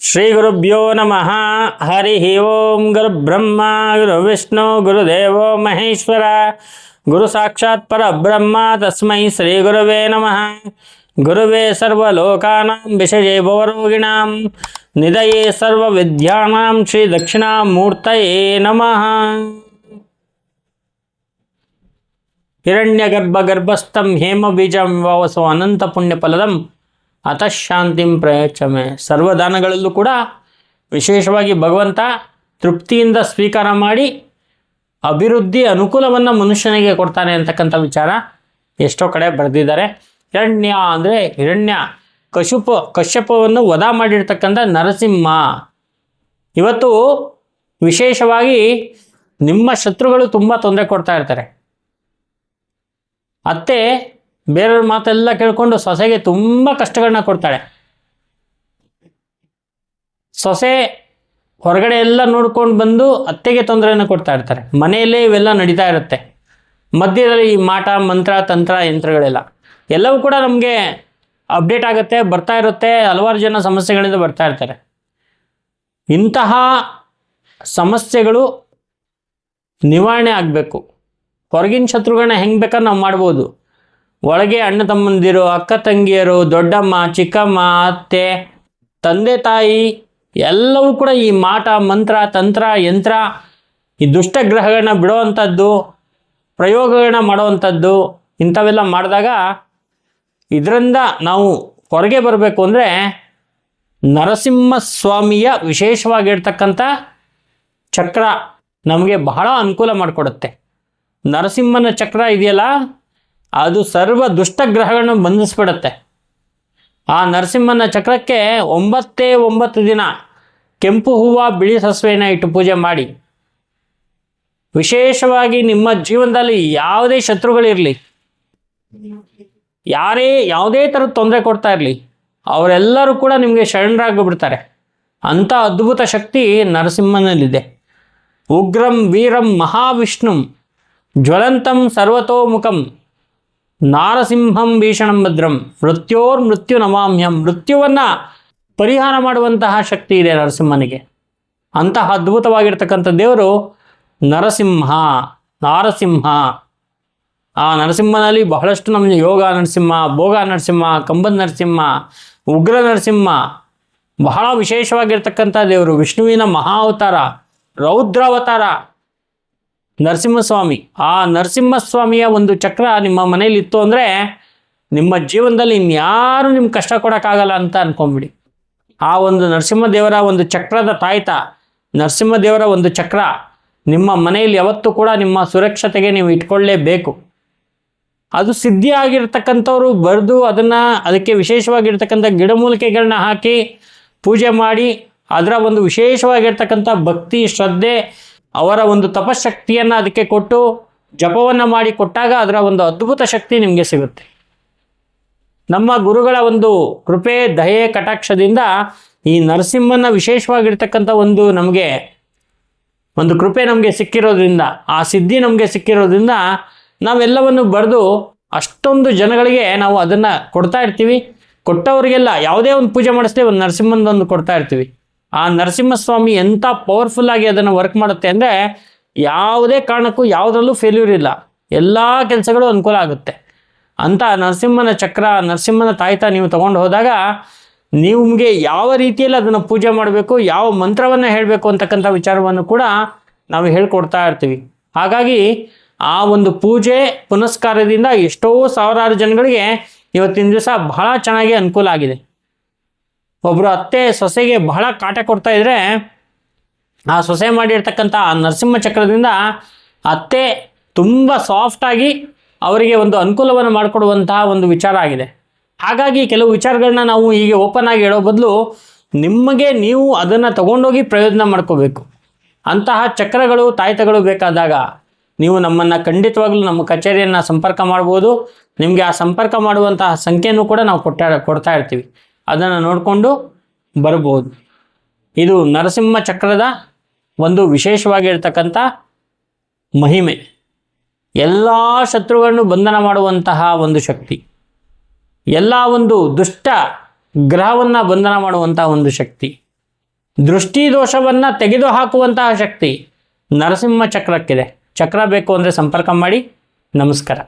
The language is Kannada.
శ్రీ గురుభ్యో నమ. హరి ఓం గురు బ్రహ్మ గురు విష్ణు గురుదేవో మహేశ్వర. గురు సాక్షాత్ పర బ్రహ్మ తస్మై శ్రీ గురువే నమ. గురువే సర్వలోకానాం విషయే భవరోగిణాం. నిదయే సర్వ విద్యానాం శ్రీ దక్షిణామూర్తయే నమ. హిరణ్య గర్భ గర్భస్థం హేమ బీజం వివావసం అనంత పుణ్యఫలదం ಶಾಂತಿಂ ಪ್ರಯಚ್ಛಮೆ. ಸರ್ವದಾನಗಳಲ್ಲೂ ಕೂಡ ವಿಶೇಷವಾಗಿ ಭಗವಂತ ತೃಪ್ತಿಯಿಂದ ಸ್ವೀಕಾರ ಮಾಡಿ ಅಭಿವೃದ್ಧಿ ಅನುಕೂಲವನ್ನು ಮನುಷ್ಯನಿಗೆ ಕೊಡ್ತಾನೆ ಅಂತಕ್ಕಂಥ ವಿಚಾರ ಎಷ್ಟೋ ಕಡೆ ಬರೆದಿದ್ದಾರೆ. ಹಿರಣ್ಯ ಅಂದರೆ ಹಿರಣ್ಯ ಕಶುಪ, ಕಶ್ಯಪವನ್ನು ವಧ ಮಾಡಿರ್ತಕ್ಕಂಥ ನರಸಿಂಹ. ಇವತ್ತು ವಿಶೇಷವಾಗಿ ನಿಮ್ಮ ಶತ್ರುಗಳು ತುಂಬ ತೊಂದರೆ ಕೊಡ್ತಾ ಇರ್ತಾರೆ. ಅತ್ತೆ ಬೇರೆಯವ್ರ ಮಾತೆಲ್ಲ ಕೇಳ್ಕೊಂಡು ಸೊಸೆಗೆ ತುಂಬ ಕಷ್ಟಗಳನ್ನ ಕೊಡ್ತಾಳೆ. ಸೊಸೆ ಹೊರಗಡೆ ಎಲ್ಲ ನೋಡ್ಕೊಂಡು ಬಂದು ಅತ್ತೆಗೆ ತೊಂದರೆಯನ್ನು ಕೊಡ್ತಾ ಇರ್ತಾರೆ. ಮನೆಯಲ್ಲೇ ಇವೆಲ್ಲ ನಡೀತಾ ಇರುತ್ತೆ. ಮಧ್ಯದಲ್ಲಿ ಈ ಮಾಟ, ಮಂತ್ರ, ತಂತ್ರ, ಯಂತ್ರಗಳೆಲ್ಲ. ಎಲ್ಲವೂ ಕೂಡ ನಮಗೆ ಅಪ್ಡೇಟ್ ಆಗುತ್ತೆ, ಬರ್ತಾ ಇರುತ್ತೆ, ಹಲವಾರು ಜನ ಸಮಸ್ಯೆಗಳಿಂದ ಬರ್ತಾ ಇರ್ತಾರೆ. ಇಂತಹ ಸಮಸ್ಯೆಗಳು ನಿವಾರಣೆ ಆಗಬೇಕು. ಹೊರಗಿನ ಶತ್ರುಗಳನ್ನ ಹೆಂಗೆ ಬೇಕಾದ್ರೆ ನಾವು ಮಾಡ್ಬೋದು. ಒಳಗೆ ಅಣ್ಣ ತಮ್ಮಂದಿರು, ಅಕ್ಕ ತಂಗಿಯರು, ದೊಡ್ಡಮ್ಮ, ಚಿಕ್ಕಮ್ಮ, ಅತ್ತೆ, ತಂದೆ, ತಾಯಿ ಎಲ್ಲವೂ ಕೂಡ ಈ ಮಾಟ, ಮಂತ್ರ, ತಂತ್ರ, ಯಂತ್ರ, ಈ ದುಷ್ಟಗ್ರಹಗಳನ್ನ ಬಿಡುವಂಥದ್ದು, ಪ್ರಯೋಗಗಳನ್ನ ಮಾಡುವಂಥದ್ದು, ಇಂಥವೆಲ್ಲ ಮಾಡಿದಾಗ ಇದರಿಂದ ನಾವು ಹೊರಗೆ ಬರಬೇಕು ಅಂದರೆ ನರಸಿಂಹ ಸ್ವಾಮಿಯ ವಿಶೇಷವಾಗಿರ್ತಕ್ಕಂಥ ಚಕ್ರ ನಮಗೆ ಬಹಳ ಅನುಕೂಲ ಮಾಡಿಕೊಡುತ್ತೆ. ನರಸಿಂಹನ ಚಕ್ರ ಇದೆಯಲ್ಲ? ಅದು ಸರ್ವ ದುಷ್ಟಗ್ರಹಗಳನ್ನು ಬಂಧಿಸ್ಬಿಡತ್ತೆ. ಆ ನರಸಿಂಹನ ಚಕ್ರಕ್ಕೆ ಒಂಬತ್ತೇ ಒಂಬತ್ತು ದಿನ ಕೆಂಪು ಹೂವು, ಬಿಳಿ ಸಸ್ವೆಯನ್ನು ಇಟ್ಟು ಪೂಜೆ ಮಾಡಿ. ವಿಶೇಷವಾಗಿ ನಿಮ್ಮ ಜೀವನದಲ್ಲಿ ಯಾವುದೇ ಶತ್ರುಗಳಿರಲಿ, ಯಾರೇ ಯಾವುದೇ ಥರದ ತೊಂದರೆ ಕೊಡ್ತಾ ಇರಲಿ, ಅವರೆಲ್ಲರೂ ಕೂಡ ನಿಮಗೆ ಶರಣರಾಗಿಬಿಡ್ತಾರೆ. ಅಂಥ ಅದ್ಭುತ ಶಕ್ತಿ ನರಸಿಂಹನಲ್ಲಿದೆ. ಉಗ್ರಂ, ವೀರಂ, ಮಹಾವಿಷ್ಣುಂ, ಜ್ವಲಂತಂ ಸರ್ವತೋಮುಖಂ. ನಾರಸಿಂಹಂ ಭೀಷಣಂ ಭದ್ರಂ. ಮೃತ್ಯೋರ್ ಮೃತ್ಯು ನಮಾಮ್ಯಂ. ಮೃತ್ಯುವನ್ನು ಪರಿಹಾರ ಮಾಡುವಂತಹ ಶಕ್ತಿ ಇದೆ ನರಸಿಂಹನಿಗೆ. ಅಂತಹ ಅದ್ಭುತವಾಗಿರ್ತಕ್ಕಂಥ ದೇವರು ನರಸಿಂಹ, ನಾರಸಿಂಹ. ಆ ನರಸಿಂಹನಲ್ಲಿ ಬಹಳಷ್ಟು ನಮಗೆ ಯೋಗ ನರಸಿಂಹ, ಭೋಗ ನರಸಿಂಹ, ಕಂಬದ ನರಸಿಂಹ, ಉಗ್ರ ನರಸಿಂಹ, ಬಹಳ ವಿಶೇಷವಾಗಿರ್ತಕ್ಕಂಥ ದೇವರು. ವಿಷ್ಣುವಿನ ಮಹಾ ಅವತಾರ ರೌದ್ರಾವತಾರ. ನರಸಿಂಹಸ್ವಾಮಿ. ಆ ನರಸಿಂಹಸ್ವಾಮಿಯ ಒಂದು ಚಕ್ರ ನಿಮ್ಮ ಮನೇಲಿ ಇತ್ತು ಅಂದರೆ ನಿಮ್ಮ ಜೀವನದಲ್ಲಿ ಇನ್ಯಾರು ನಿಮ್ಗೆ ಕಷ್ಟ ಕೊಡೋಕ್ಕಾಗಲ್ಲ ಅಂತ ಅನ್ಕೊಂಬಿಡಿ ಆ ಒಂದು ನರಸಿಂಹದೇವರ ಒಂದು ಚಕ್ರದ ತಾಯ್ತ, ನರಸಿಂಹದೇವರ ಒಂದು ಚಕ್ರ ನಿಮ್ಮ ಮನೆಯಲ್ಲಿ ಯಾವತ್ತೂ ಕೂಡ ನಿಮ್ಮ ಸುರಕ್ಷತೆಗೆ ನೀವು ಇಟ್ಕೊಳ್ಳೇಬೇಕು. ಅದು ಸಿದ್ಧಿ ಆಗಿರ್ತಕ್ಕಂಥವ್ರು ಬರೆದು ಅದನ್ನು ಅದಕ್ಕೆ ವಿಶೇಷವಾಗಿರ್ತಕ್ಕಂಥ ಗಿಡಮೂಲಿಕೆಗಳನ್ನ ಹಾಕಿ ಪೂಜೆ ಮಾಡಿ, ಅದರ ಒಂದು ವಿಶೇಷವಾಗಿರ್ತಕ್ಕಂಥ ಭಕ್ತಿ, ಶ್ರದ್ಧೆ ಅವರ ಒಂದು ತಪಶಕ್ತಿಯನ್ನು ಅದಕ್ಕೆ ಕೊಟ್ಟು ಜಪವನ್ನು ಮಾಡಿ ಕೊಟ್ಟಾಗ ಅದರ ಒಂದು ಅದ್ಭುತ ಶಕ್ತಿ ನಿಮಗೆ ಸಿಗುತ್ತೆ. ನಮ್ಮ ಗುರುಗಳ ಒಂದು ಕೃಪೆ, ದಯೆ, ಕಟಾಕ್ಷದಿಂದ ಈ ನರಸಿಂಹನ ವಿಶೇಷವಾಗಿರ್ತಕ್ಕಂಥ ಒಂದು ನಮಗೆ ಒಂದು ಕೃಪೆ ನಮಗೆ ಸಿಕ್ಕಿರೋದ್ರಿಂದ, ಆ ಸಿದ್ಧಿ ನಮಗೆ ಸಿಕ್ಕಿರೋದ್ರಿಂದ ನಾವೆಲ್ಲವನ್ನು ಬರೆದು ಅಷ್ಟೊಂದು ಜನಗಳಿಗೆ ನಾವು ಅದನ್ನು ಕೊಡ್ತಾ ಇರ್ತೀವಿ. ಕೊಟ್ಟವರಿಗೆಲ್ಲ ಯಾವುದೇ ಒಂದು ಪೂಜೆ ಮಾಡಿಸ್ತೇವೆ ಒಂದು ನರಸಿಂಹನದೊಂದು ಕೊಡ್ತಾ ಇರ್ತೀವಿ. ಆ ನರಸಿಂಹಸ್ವಾಮಿ ಎಂಥ ಪವರ್ಫುಲ್ಲಾಗಿ ಅದನ್ನು ವರ್ಕ್ ಮಾಡುತ್ತೆ ಅಂದರೆ ಯಾವುದೇ ಕಾರಣಕ್ಕೂ ಯಾವುದರಲ್ಲೂ ಫೇಲ್ಯೂರ್ ಇಲ್ಲ. ಎಲ್ಲ ಕೆಲಸಗಳು ಅನುಕೂಲ ಆಗುತ್ತೆ. ಅಂತ ನರಸಿಂಹನ ಚಕ್ರ, ನರಸಿಂಹನ ತಾಯ್ತ ನೀವು ತಗೊಂಡು ಹೋದಾಗ ನಿಮಗೆ ಯಾವ ರೀತಿಯಲ್ಲಿ ಅದನ್ನು ಪೂಜೆ ಮಾಡಬೇಕು, ಯಾವ ಮಂತ್ರವನ್ನು ಹೇಳಬೇಕು ಅಂತಕ್ಕಂಥ ವಿಚಾರವನ್ನು ಕೂಡ ನಾವು ಹೇಳ್ಕೊಡ್ತಾ ಇರ್ತೀವಿ. ಹಾಗಾಗಿ ಆ ಒಂದು ಪೂಜೆ ಪುನಸ್ಕಾರದಿಂದ ಎಷ್ಟೋ ಸಾವಿರಾರು ಜನಗಳಿಗೆ ಇವತ್ತಿನ ದಿವಸ ಬಹಳ ಚೆನ್ನಾಗಿ ಅನುಕೂಲ ಆಗಿದೆ. ಒಬ್ಬರು ಅತ್ತೆ ಸೊಸೆಗೆ ಬಹಳ ಕಾಟ ಕೊಡ್ತಾ ಇದ್ರೆ ಆ ಸೊಸೆ ಮಾಡಿರ್ತಕ್ಕಂಥ ಆ ನರಸಿಂಹ ಚಕ್ರದಿಂದ ಅತ್ತೆ ತುಂಬ ಸಾಫ್ಟಾಗಿ ಅವರಿಗೆ ಒಂದು ಅನುಕೂಲವನ್ನು ಮಾಡಿಕೊಡುವಂತಹ ಒಂದು ವಿಚಾರ ಆಗಿದೆ. ಹಾಗಾಗಿ ಕೆಲವು ವಿಚಾರಗಳನ್ನ ನಾವು ಹೀಗೆ ಓಪನ್ ಆಗಿ ಹೇಳೋ ಬದಲು ನಿಮಗೆ ನೀವು ಅದನ್ನು ತಗೊಂಡೋಗಿ ಪ್ರಯೋಜನ ಮಾಡ್ಕೋಬೇಕು. ಅಂತಹ ಚಕ್ರಗಳು, ತಾಯ್ತಗಳು ಬೇಕಾದಾಗ ನೀವು ನಮ್ಮನ್ನು ಖಂಡಿತವಾಗ್ಲೂ ನಮ್ಮ ಕಚೇರಿಯನ್ನು ಸಂಪರ್ಕ ಮಾಡ್ಬೋದು. ನಿಮಗೆ ಆ ಸಂಪರ್ಕ ಮಾಡುವಂತಹ ಸಂಖ್ಯೆಯನ್ನು ಕೂಡ ನಾವು ಕೊಟ್ಟ ಕೊಡ್ತಾ ಇರ್ತೀವಿ. ಅದನ್ನು ನೋಡಿಕೊಂಡು ಬರ್ಬೋದು. ಇದು ನರಸಿಂಹ ಚಕ್ರದ ಒಂದು ವಿಶೇಷವಾಗಿರ್ತಕ್ಕಂಥ ಮಹಿಮೆ. ಎಲ್ಲ ಶತ್ರುಗಳನ್ನು ಬಂಧನ ಮಾಡುವಂತಹ ಒಂದು ಶಕ್ತಿ. ಎಲ್ಲ ಒಂದು ದುಷ್ಟ ಗ್ರಹವನ್ನು ಬಂಧನ ಮಾಡುವಂತಹ ಒಂದು ಶಕ್ತಿ. ದೃಷ್ಟಿ ದೋಷವನ್ನು ತೆಗೆದುಹಾಕುವಂತಹ ಶಕ್ತಿ ನರಸಿಂಹ ಚಕ್ರಕ್ಕಿದೆ. ಚಕ್ರ ಬೇಕು ಅಂದರೆ ಸಂಪರ್ಕ ಮಾಡಿ. ನಮಸ್ಕಾರ.